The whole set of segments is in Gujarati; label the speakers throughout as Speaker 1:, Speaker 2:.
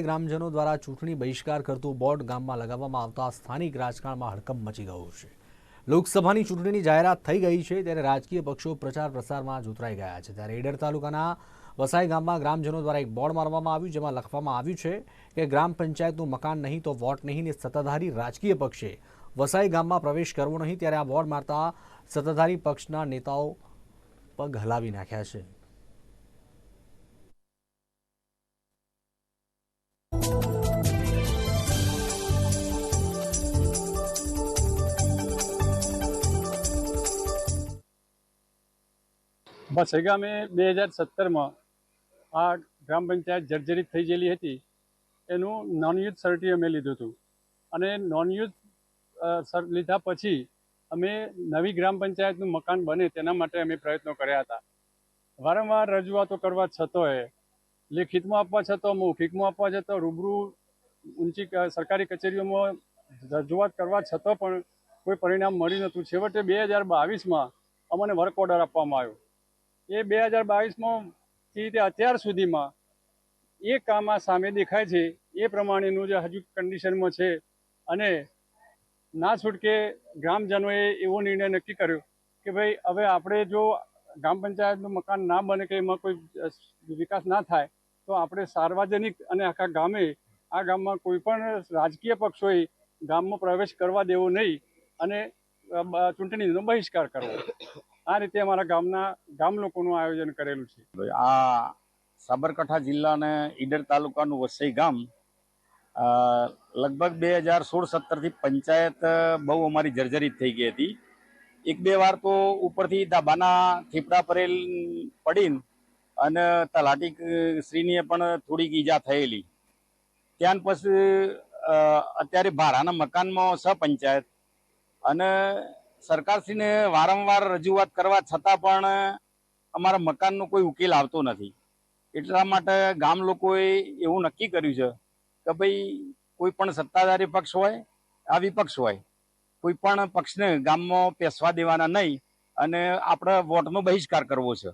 Speaker 1: ગ્રામજનો દ્વારા ચૂંટણી બહિષ્કાર કરતું બોર્ડ ગામમાં લગાવવામાં આવતા સ્થાનિક રાજકારણમાં હડકંપ મચી ગયો છે. લોકસભાની ચૂંટણીની જાહેરાત થઈ ગઈ છે ત્યારે રાજકીય પક્ષો પ્રચાર પ્રસારમાં જોતરાઈ ગયા છે. ત્યારે ઈડર તાલુકાના વસાઈ ગામમાં ગ્રામજનો દ્વારા એક બોર્ડ મારવામાં આવ્યું જેમાં લખવામાં આવ્યું છે કે ગ્રામ પંચાયતનું મકાન નહીં તો વોટ નહીં ને સત્તાધારી રાજકીય પક્ષે વસાઈ ગામમાં પ્રવેશ કરવો નહીં. ત્યારે આ બોર્ડ મારતા સત્તાધારી પક્ષના નેતાઓ પગ હલાવી નાખ્યા છે.
Speaker 2: બસ ગામે બે હજાર સત્તરમાં આ ગ્રામ પંચાયત જર્જરિત થઈ ગયેલી હતી. એનું નોન યુથ સર્ટી અમે લીધું હતું. અને નોન યુથ લીધા પછી અમે નવી ગ્રામ પંચાયતનું મકાન બને તેના માટે અમે પ્રયત્નો કર્યા હતા. વારંવાર રજૂઆતો કરવા છતોય લેખિતમાં આપવા છતાં, મૌખિકમાં આપવા છતાં, રૂબરૂ ઊંચી સરકારી કચેરીઓમાં રજૂઆત કરવા છતાં પણ કોઈ પરિણામ મળ્યું નહોતું. છેવટે બે હજાર બાવીસમાં અમને વર્ક ઓર્ડર આપવામાં આવ્યો. એ બે હજાર બાવીસમાં થી અત્યાર સુધીમાં એ કામ આ સામે દેખાય છે, એ પ્રમાણેનું જે હજુ કન્ડિશનમાં છે અને ના છૂટકે ગ્રામજનોએ એવો નિર્ણય નક્કી કર્યો કે ભાઈ, હવે આપણે જો ગ્રામ પંચાયતનું મકાન ના બને કે એમાં કોઈ વિકાસ ના થાય, તો આપણે સાર્વજનિક અને આખા ગામે, આ ગામમાં કોઈ પણ રાજકીય પક્ષોએ ગામમાં પ્રવેશ કરવા દેવો નહીં અને ચૂંટણીનો બહિષ્કાર કરવો. આ રીતે અમારા ગામના ગામ લોકોનું આયોજન કરેલું છે.
Speaker 3: આ સાબરકાંઠા જિલ્લાને ઈડર તાલુકાનું વસઈ ગામ લગભગ બે હજાર સોળ સત્તરથી પંચાયત બહુ અમારી જર્જરિત થઈ ગઈ હતી. એક બે વાર તો ઉપરથી દાબાના થીપડા પરેલ પડીને અને તલાટી શ્રીને પણ થોડીક ઈજા થયેલી. ત્યાર પછી અત્યારે ભાડાના મકાનમાં સપંચાયત પંચાયત અને સરકારશ્રીને વારંવાર રજૂઆત કરવા છતાં પણ અમારા મકાનનો કોઈ ઉકેલ આવતો નથી. એટલા માટે ગામ લોકોએ એવું નક્કી કર્યું છે કે ભાઈ કોઈ પણ સત્તાધારી પક્ષ હોય આ વિપક્ષ હોય, કોઈ પણ પક્ષને ગામમાં પેસવા દેવાના નહીં અને આપણે વોટનો બહિષ્કાર કરવો છે.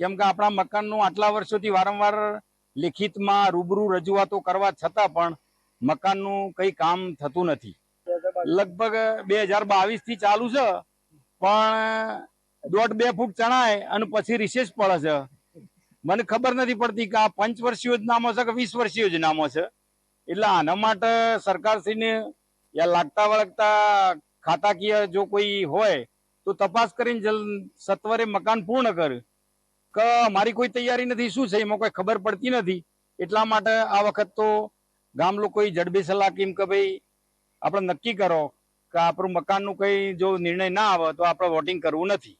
Speaker 3: કેમ કે આપણા મકાનનું આટલા વર્ષોથી વારંવાર લેખિતમાં રૂબરૂ રજૂઆતો કરવા છતાં પણ મકાનનું કંઈ કામ થતું નથી. લગભગ બે હજાર બાવીસથી ચાલુ છે. પણ દોઢ બે ફૂટ ચણાય અને પછી રિસેસ પડે છે. મને ખબર નથી પડતી કે આ પંચ વર્ષીય યોજનામાં છે કે વીસ વર્ષીય યોજનામાં છે. એટલે આના માટે સરકારશ્રીને યા લાગતા વળગતા ખાતાકીય જો કોઈ હોય, તો તપાસ કરીને જલ, સત્વરે મકાન પૂર્ણ કરે. કે, મારી કોઈ તૈયારી નથી, શું છે? એમાં કોઈ ખબર પડતી નથી. એટલા માટે આ વખત તો ગામ લોકોએ જડબી કેમ કે ભાઈ આપણે નક્કી કરો કે આપણું મકાનનું કઈ જો નિર્ણય ના આવે તો આપણે વોટિંગ કરવું નથી.